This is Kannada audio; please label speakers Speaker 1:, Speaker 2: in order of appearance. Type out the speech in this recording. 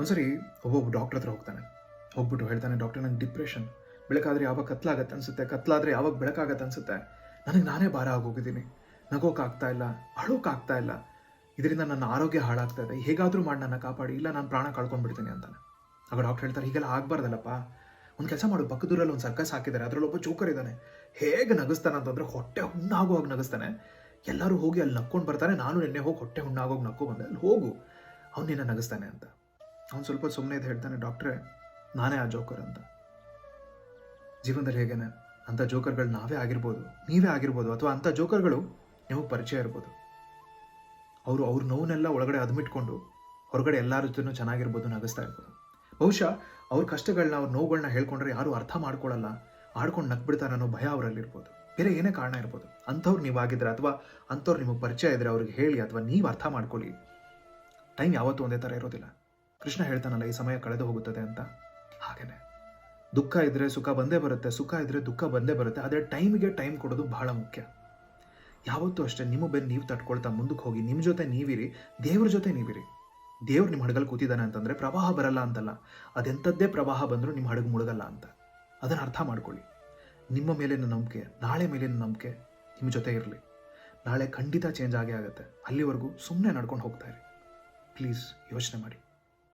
Speaker 1: ಒಂದ್ಸರಿ ಒಬ್ಬೊಬ್ಬ ಡಾಕ್ಟರ್ ಹತ್ರ ಹೋಗ್ತಾನೆ. ಹೋಗ್ಬಿಟ್ಟು ಹೇಳ್ತಾನೆ ಡಾಕ್ಟರ್ ನಂಗೆ ಡಿಪ್ರೆಷನ್ ಬೆಳಕಾದ್ರೆ ಯಾವಾಗ ಕತ್ಲಾಗತ್ತೆ ಅನ್ಸುತ್ತೆ? ಕತ್ಲಾದ್ರೆ ಯಾವಾಗ ಬೆಳಕಾಗತ್ತೆ ಅನ್ಸುತ್ತೆ? ನನಗೆ ನಾನೇ ಭಾರ ಆಗೋಗಿದ್ದೀನಿ. ನಗೋಕ್ಕಾಗ್ತಾ ಇಲ್ಲ ಅಳೋಕ್ಕಾಗ್ತಾ ಇಲ್ಲ. ಇದರಿಂದ ನನ್ನ ಆರೋಗ್ಯ ಹಾಳಾಗ್ತಾ ಇದೆ. ಹೇಗಾದರೂ ಮಾಡಿ ನನ್ನ ಕಾಪಾಡಿ. ಇಲ್ಲ, ನಾನು ಪ್ರಾಣ ಕಳ್ಕೊಂಡ್ಬಿಡ್ತೀನಿ ಅಂತಾನೆ. ಆಗ ಡಾಕ್ಟರ್ ಹೇಳ್ತಾರೆ, ಹೀಗೆಲ್ಲ ಆಗಬಾರ್ದಲ್ಲಪ್ಪ. ಒಂದು ಕೆಲಸ ಮಾಡು. ಪಕ್ಕದೂರಲ್ಲಿ ಒಂದು ಸರ್ಕಸ್ ಹಾಕಿದ್ದಾರೆ ಅದರಲ್ಲೊಬ್ಬ ಜೋಕರ್ ಇದ್ದಾನೆ ಹೇಗೆ ನಗಿಸ್ತಾನೆ ಅಂತಂದ್ರೆ ಹೊಟ್ಟೆ ಹುಣ್ಣಾಗುವಾಗ ನಗಿಸ್ತಾನೆ. ಎಲ್ಲರೂ ಹೋಗಿ ಅಲ್ಲಿ ನಕ್ಕೊಂಡು ಬರ್ತಾರೆ. ನಾನು ನಿನ್ನೆ ಹೋಗಿ ಹೊಟ್ಟೆ ಹುಣ್ಣಾಗೋಗಿ ನಕ್ಕೋ ಬಂದೆ. ಅಲ್ಲಿ ಹೋಗು. ಅವ್ನು ನಿನ್ನ ನಗಿಸ್ತಾನೆ ಅಂತ. ಅವ್ನು ಸ್ವಲ್ಪ ಸುಮ್ಮನೆ ಇದು ಹೇಳ್ತಾನೆ, ಡಾಕ್ಟ್ರೆ, ನಾನೇ ಆ ಜೋಕರ್ ಅಂತ. ಜೀವನದಲ್ಲಿ ಹೇಗೇನೆ, ಅಂಥ ಜೋಕರ್ಗಳು ನಾವೇ ಆಗಿರ್ಬೋದು, ನೀವೇ ಆಗಿರ್ಬೋದು, ಅಥವಾ ಅಂಥ ಜೋಕರ್ಗಳು ನಿಮಗೆ ಪರಿಚಯ ಇರ್ಬೋದು. ಅವರು ಅವ್ರ ನೋವನ್ನೆಲ್ಲ ಒಳಗಡೆ ಅದ್ಮಿಟ್ಕೊಂಡು ಹೊರಗಡೆ ಎಲ್ಲರ ಜೊತೆನೂ ಚೆನ್ನಾಗಿರ್ಬೋದು ನಗಿಸ್ತಾ ಇರ್ಬೋದು. ಬಹುಶಃ ಅವ್ರ ಕಷ್ಟಗಳನ್ನ ಅವ್ರ ನೋವುಗಳನ್ನ ಹೇಳ್ಕೊಂಡ್ರೆ ಯಾರೂ ಅರ್ಥ ಮಾಡ್ಕೊಳ್ಳಲ್ಲ ಆಡ್ಕೊಂಡು ನಕ್ಬಿಡ್ತಾರೆ ಅನ್ನೋ ಭಯ ಅವರಲ್ಲಿರ್ಬೋದು ಬೇರೆ ಏನೇ ಕಾರಣ ಇರ್ಬೋದು. ಅಂಥವ್ರು ನೀವಾಗಿದ್ರೆ ಅಥವಾ ಅಂಥವ್ರು ನಿಮಗೆ ಪರಿಚಯ ಇದ್ರೆ ಅವ್ರಿಗೆ ಹೇಳಿ, ಅಥವಾ ನೀವು ಅರ್ಥ ಮಾಡ್ಕೊಳ್ಳಿ. ಟೈಮ್ ಯಾವತ್ತೂ ಒಂದೇ ಥರ ಇರೋದಿಲ್ಲ. ಕೃಷ್ಣ ಹೇಳ್ತಾನಲ್ಲ, ಈ ಸಮಯ ಕಳೆದು ಹೋಗುತ್ತದೆ ಅಂತ. ಹಾಗೇನೆ. ದುಃಖ ಇದ್ರೆ ಸುಖ ಬಂದೇ ಬರುತ್ತೆ, ಸುಖ ಇದ್ರೆ ದುಃಖ ಬಂದೇ ಬರುತ್ತೆ, ಆದರೆ ಟೈಮಿಗೆ ಟೈಮ್ ಕೊಡೋದು ಬಹಳ ಮುಖ್ಯ. ಯಾವತ್ತೂ ಅಷ್ಟೇ, ನಿಮ್ಮ ಬೆನ್ನು ನೀವು ತಟ್ಕೊಳ್ತಾ ಮುಂದಕ್ಕೆ ಹೋಗಿ, ನಿಮ್ಮ ಜೊತೆ ನೀವಿರಿ, ದೇವ್ರ ಜೊತೆ ನೀವಿರಿ. ದೇವ್ರು ನಿಮ್ಮ ಹಡಗಲ್ಲಿ ಕೂತಿದ್ದಾನೆ ಅಂತಂದ್ರೆ ಪ್ರವಾಹ ಬರಲ್ಲ ಅಂತಲ್ಲ. ಅದೆಂಥದ್ದೇ ಪ್ರವಾಹ ಬಂದರೂ ನಿಮ್ಮ ಹಡಗು ಮುಳುಗಲ್ಲ ಅಂತ. ಅದನ್ನು ಅರ್ಥ ಮಾಡ್ಕೊಳ್ಳಿ. ನಿಮ್ಮ ಮೇಲಿನ ನಂಬಿಕೆ, ನಾಳೆ ಮೇಲಿನ ನಂಬಿಕೆ ನಿಮ್ಮ ಜೊತೆ ಇರಲಿ. ನಾಳೆ ಖಂಡಿತ ಚೇಂಜ್ ಆಗೇ ಆಗುತ್ತೆ. ಅಲ್ಲಿವರೆಗೂ ಸುಮ್ಮನೆ ನಡ್ಕೊಂಡು ಹೋಗ್ತಾ ಇರಿ. ಪ್ಲೀಸ್ ಯೋಚನೆ ಮಾಡಿ.